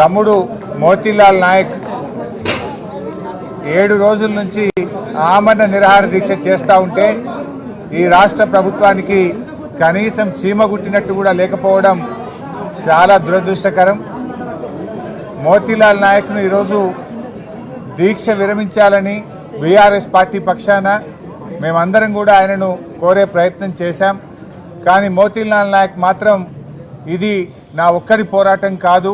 తమ్ముడు మోతీలాల్ నాయక్ ఏడు రోజుల నుంచి ఆమరణ నిరాహార దీక్ష చేస్తూ ఉంటే ఈ రాష్ట్ర ప్రభుత్వానికి కనీసం చీమ గుట్టినట్టు కూడా లేకపోవడం చాలా దురదృష్టకరం. మోతీలాల్ నాయక్ను ఈరోజు దీక్ష విరమించాలని బీఆర్ఎస్ పార్టీ పక్షాన మేమందరం కూడా ఆయనను కోరే ప్రయత్నం చేశాం. కానీ మోతీలాల్ నాయక్ మాత్రం ఇది నా ఒక్కరి పోరాటం కాదు.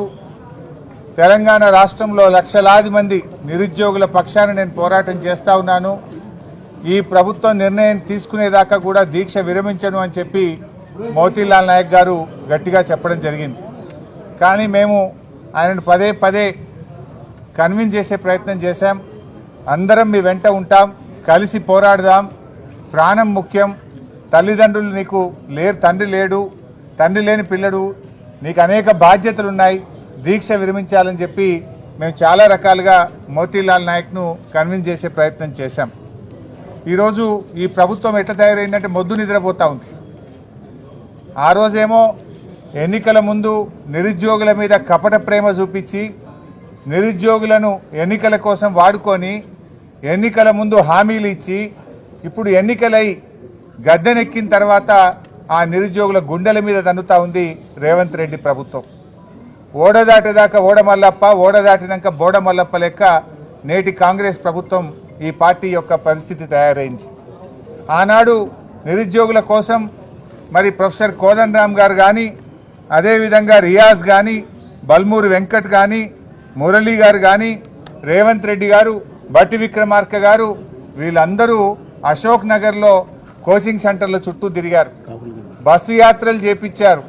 తెలంగాణ రాష్ట్రంలో లక్షలాది మంది నిరుద్యోగుల పక్షాన నేను పోరాటం చేస్తా ఉన్నాను. ఈ ప్రభుత్వం నిర్ణయం తీసుకునేదాకా కూడా దీక్ష విరమించను అని చెప్పి మోతీలాల్ నాయక్ గారు గట్టిగా చెప్పడం జరిగింది. కానీ మేము ఆయనను పదే పదే కన్విన్స్ చేసే ప్రయత్నం చేశాం. అందరం మీ వెంట ఉంటాం. కలిసి పోరాడదాం. ప్రాణం ముఖ్యం. తల్లిదండ్రులు నీకు లేరు తండ్రి లేడు తండ్రి లేని పిల్లడు నీకు అనేక బాధ్యతలు ఉన్నాయి దీక్ష విరమించాలని చెప్పి మేము చాలా రకాలుగా మోతీలాల్ నాయక్ను కన్విన్స్ చేసే ప్రయత్నం చేశాం. ఈరోజు ఈ ప్రభుత్వం ఎట్లా తయారైందంటే మొద్దు నిద్రపోతూ ఉంది. ఆ రోజేమో ఎన్నికల ముందు నిరుద్యోగుల మీద కపట ప్రేమ చూపించి నిరుద్యోగులను ఎన్నికల కోసం వాడుకొని ఎన్నికల ముందు హామీలు ఇచ్చి ఇప్పుడు ఎన్నికలై గద్దెనెక్కిన తర్వాత ఆ నిరుద్యోగుల గుండెల మీద తన్నుతా ఉంది రేవంత్ రెడ్డి ప్రభుత్వం. ఓడదాటేదాకా ఓడమల్లప్ప ఓడదాటినాక బోడమల్లప్ప లెక్క నేటి కాంగ్రెస్ ప్రభుత్వం ఈ పార్టీ యొక్క పరిస్థితి తయారైంది. ఆనాడు నిరుద్యోగుల కోసం మరి ప్రొఫెసర్ కోదన్ రామ్ గారు కానీ అదేవిధంగా రియాజ్ కానీ బల్మూరి వెంకట్ కానీ మురళీ గారు కానీ రేవంత్ రెడ్డి గారు బట్టి విక్రమార్క గారు వీళ్ళందరూ అశోక్ నగర్లో కోచింగ్ సెంటర్ల చుట్టూ తిరిగారు. బస్సు యాత్రలు చేపించారు.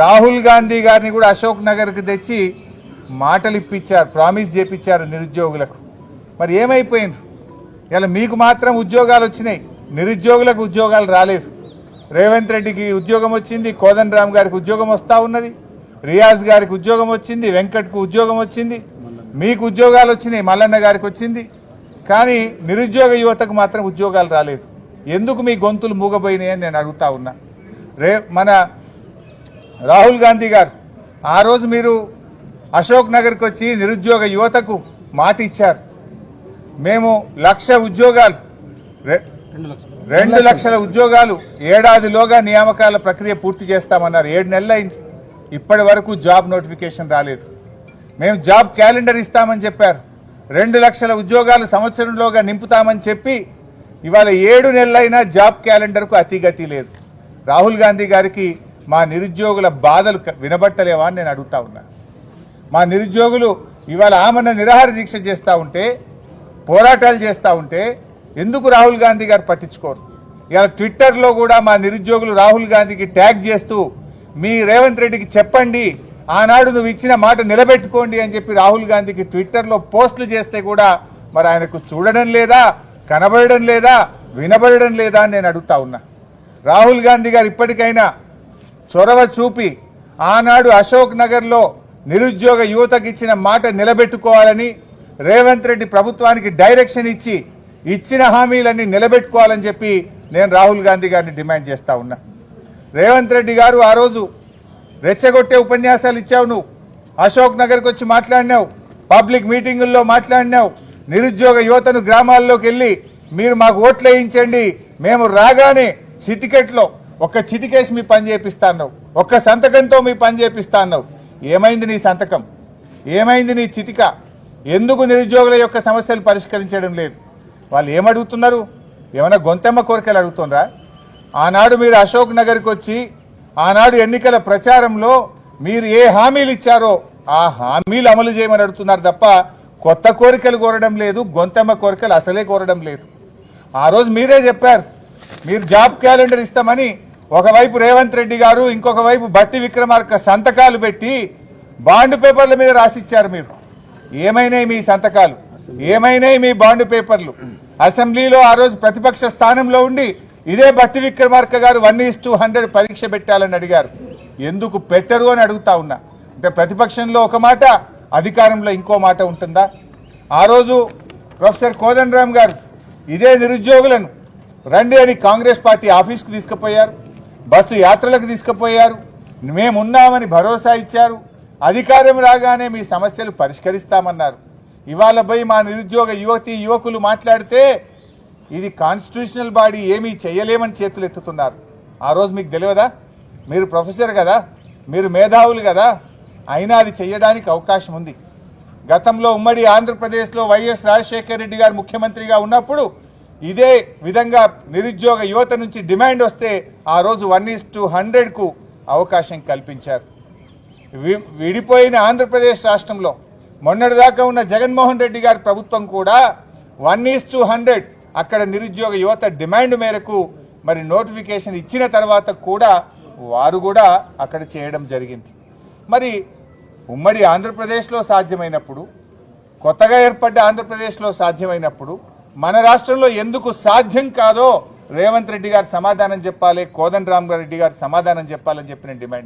రాహుల్ గాంధీ గారిని కూడా అశోక్ నగర్కి తెచ్చి మాటలు ఇప్పించారు ప్రామిస్ చేపించారు నిరుద్యోగులకు. మరి ఏమైపోయింది? ఇలా మీకు మాత్రం ఉద్యోగాలు వచ్చినాయి నిరుద్యోగులకు ఉద్యోగాలు రాలేదు. రేవంత్ రెడ్డికి ఉద్యోగం వచ్చింది కోదన్ రామ్ గారికి ఉద్యోగం వస్తూ ఉన్నది రియాజ్ గారికి ఉద్యోగం వచ్చింది వెంకట్కు ఉద్యోగం వచ్చింది మీకు ఉద్యోగాలు వచ్చినాయి మల్లన్న గారికి వచ్చింది కానీ నిరుద్యోగ యువతకు మాత్రం ఉద్యోగాలు రాలేదు. ఎందుకు మీ గొంతులు మూగబోయినాయని నేను అడుగుతా ఉన్నా. రే మన రాహుల్ గాంధీ గారు ఆ రోజు మీరు అశోక్ నగర్కి వచ్చి నిరుద్యోగ యువతకు మాట ఇచ్చారు. మేము లక్ష ఉద్యోగాలు రెండు లక్షల. ఉద్యోగాలు ఏడాదిలోగా నియామకాల ప్రక్రియ పూర్తి చేస్తామన్నారు. ఏడు నెలలు అయింది ఇప్పటి వరకు జాబ్ నోటిఫికేషన్ రాలేదు. మేము జాబ్ క్యాలెండర్ ఇస్తామని చెప్పారు. రెండు లక్షల ఉద్యోగాలు సంవత్సరంలోగా నింపుతామని చెప్పి ఇవాళ ఏడు నెలలైనా జాబ్ క్యాలెండర్కు అతిగతి లేదు. రాహుల్ గాంధీ గారికి మా నిరుద్యోగుల బాధలు క- వినబట్టలేవా అని నేను అడుగుతా ఉన్నా. మా నిరుద్యోగులు ఇవాళ ఆమరణ నిరాహార దీక్ష చేస్తూ ఉంటే పోరాటాలు చేస్తూ ఉంటే ఎందుకు రాహుల్ గాంధీ గారు పట్టించుకోరు? ఇవాళ ట్విట్టర్లో కూడా మా నిరుద్యోగులు రాహుల్ గాంధీకి ట్యాగ్ చేస్తూ మీ రేవంత్ రెడ్డికి చెప్పండి ఆనాడు నువ్వు ఇచ్చిన మాట నిలబెట్టుకోండి అని చెప్పి రాహుల్ గాంధీకి ట్విట్టర్లో పోస్టులు చేస్తే కూడా మరి ఆయనకు చూడడం లేదా కనబడడం లేదా వినబడడం లేదా అని నేను అడుగుతా ఉన్నా. రాహుల్ గాంధీ గారు ఇప్పటికైనా చొరవ చూపి ఆనాడు అశోక్ నగర్లో నిరుద్యోగ యువతకు ఇచ్చిన మాట నిలబెట్టుకోవాలని రేవంత్ రెడ్డి ప్రభుత్వానికి డైరెక్షన్ ఇచ్చి ఇచ్చిన హామీలన్నీ నిలబెట్టుకోవాలని చెప్పి నేను రాహుల్ గాంధీ గారిని డిమాండ్ చేస్తా ఉన్నా. రేవంత్ రెడ్డి గారు ఆ రోజు రెచ్చగొట్టే ఉపన్యాసాలు ఇచ్చావు నువ్వు. అశోక్ నగర్కి వచ్చి మాట్లాడినావు. పబ్లిక్ మీటింగుల్లో మాట్లాడినావు. నిరుద్యోగ యువతను గ్రామాల్లోకి వెళ్ళి మీరు మాకు ఓట్లు వేయించండి. మేము రాగానే సిటికెట్లో ఒక్క చిటికేసి మీ పని చేపిస్తాను ఒక్క సంతకంతో మీ పని చేపిస్తాను అన్నావు ఏమైంది నీ సంతకం? ఏమైంది నీ చిటిక? ఎందుకు నిరుద్యోగుల యొక్క సమస్యలు పరిష్కరించడం లేదు? వాళ్ళు ఏమడుగుతున్నారు? ఏమైనా గొంతెమ్మ కోరికలు అడుగుతున్నారా ఆనాడు మీరు అశోక్ నగర్కి వచ్చి ఆనాడు ఎన్నికల ప్రచారంలో మీరు ఏ హామీలు ఇచ్చారో ఆ హామీలు అమలు చేయమని అడుగుతున్నారు తప్ప కొత్త కోరికలు కోరడం లేదు గొంతెమ్మ కోరికలు అసలే కోరడం లేదు. ఆ రోజు మీరే చెప్పారు మీరు జాబ్ క్యాలెండర్ ఇస్తామని ఒకవైపు రేవంత్ రెడ్డి గారు ఇంకొక వైపు భట్టి విక్రమార్క సంతకాలు పెట్టి బాండ్ పేపర్ల మీద రాసిచ్చారు మీరు. ఏమైనాయి మీ సంతకాలు? ఏమైనాయి మీ బాండ్ పేపర్లు? అసెంబ్లీలో ఆ రోజు ప్రతిపక్ష స్థానంలో ఉండి ఇదే భట్టి విక్రమార్క గారు వన్ ఈస్ టూ హండ్రెడ్ పరీక్ష పెట్టాలని అడిగారు. ఎందుకు పెట్టరు అని అడుగుతా ఉన్నా. అంటే ప్రతిపక్షంలో ఒక మాట అధికారంలో ఇంకో మాట ఉంటుందా? ఆ రోజు ప్రొఫెసర్ కోదండరామ్ గారు ఇదే నిరుద్యోగులను రండి అని కాంగ్రెస్ పార్టీ ఆఫీస్కి తీసుకుపోయారు బస్సు యాత్రలకు తీసుకుపోయారు మేమున్నామని భరోసా ఇచ్చారు అధికారం రాగానే మీ సమస్యలు పరిష్కరిస్తామన్నారు. ఇవాళ పోయి మా నిరుద్యోగ యువతి యువకులు మాట్లాడితే ఇది కాన్స్టిట్యూషనల్ బాడీ ఏమీ చేయలేమని చేతులు ఎత్తుతున్నారు. ఆ రోజు మీకు తెలియదా? మీరు ప్రొఫెసర్ కదా మీరు మేధావులు కదా అయినా అది చేయడానికి అవకాశం ఉంది. గతంలో ఉమ్మడి ఆంధ్రప్రదేశ్లో వైఎస్ రాజశేఖర రెడ్డి గారు ముఖ్యమంత్రిగా ఉన్నప్పుడు ఇదే విధంగా నిరుద్యోగ యువత నుంచి డిమాండ్ వస్తే ఆ రోజు వన్ ఈస్ టు హండ్రెడ్కు అవకాశం కల్పించారు. విడిపోయిన ఆంధ్రప్రదేశ్ రాష్ట్రంలో మొన్నటిదాకా ఉన్న జగన్మోహన్ రెడ్డి గారి ప్రభుత్వం కూడా వన్ ఈస్ టు హండ్రెడ్ అక్కడ నిరుద్యోగ యువత డిమాండ్ మేరకు మరి నోటిఫికేషన్ ఇచ్చిన తర్వాత కూడా వారు కూడా అక్కడ చేయడం జరిగింది. మరి ఉమ్మడి ఆంధ్రప్రదేశ్లో సాధ్యమైనప్పుడు కొత్తగా ఏర్పడ్డ ఆంధ్రప్రదేశ్లో సాధ్యమైనప్పుడు మన రాష్ట్రంలో ఎందుకు సాధ్యం కాదో రేవంత్ రెడ్డి గారు సమాధానం చెప్పాలి కోదండరామ్ రెడ్డి గారు సమాధానం చెప్పాలని చెప్పిన డిమాండ్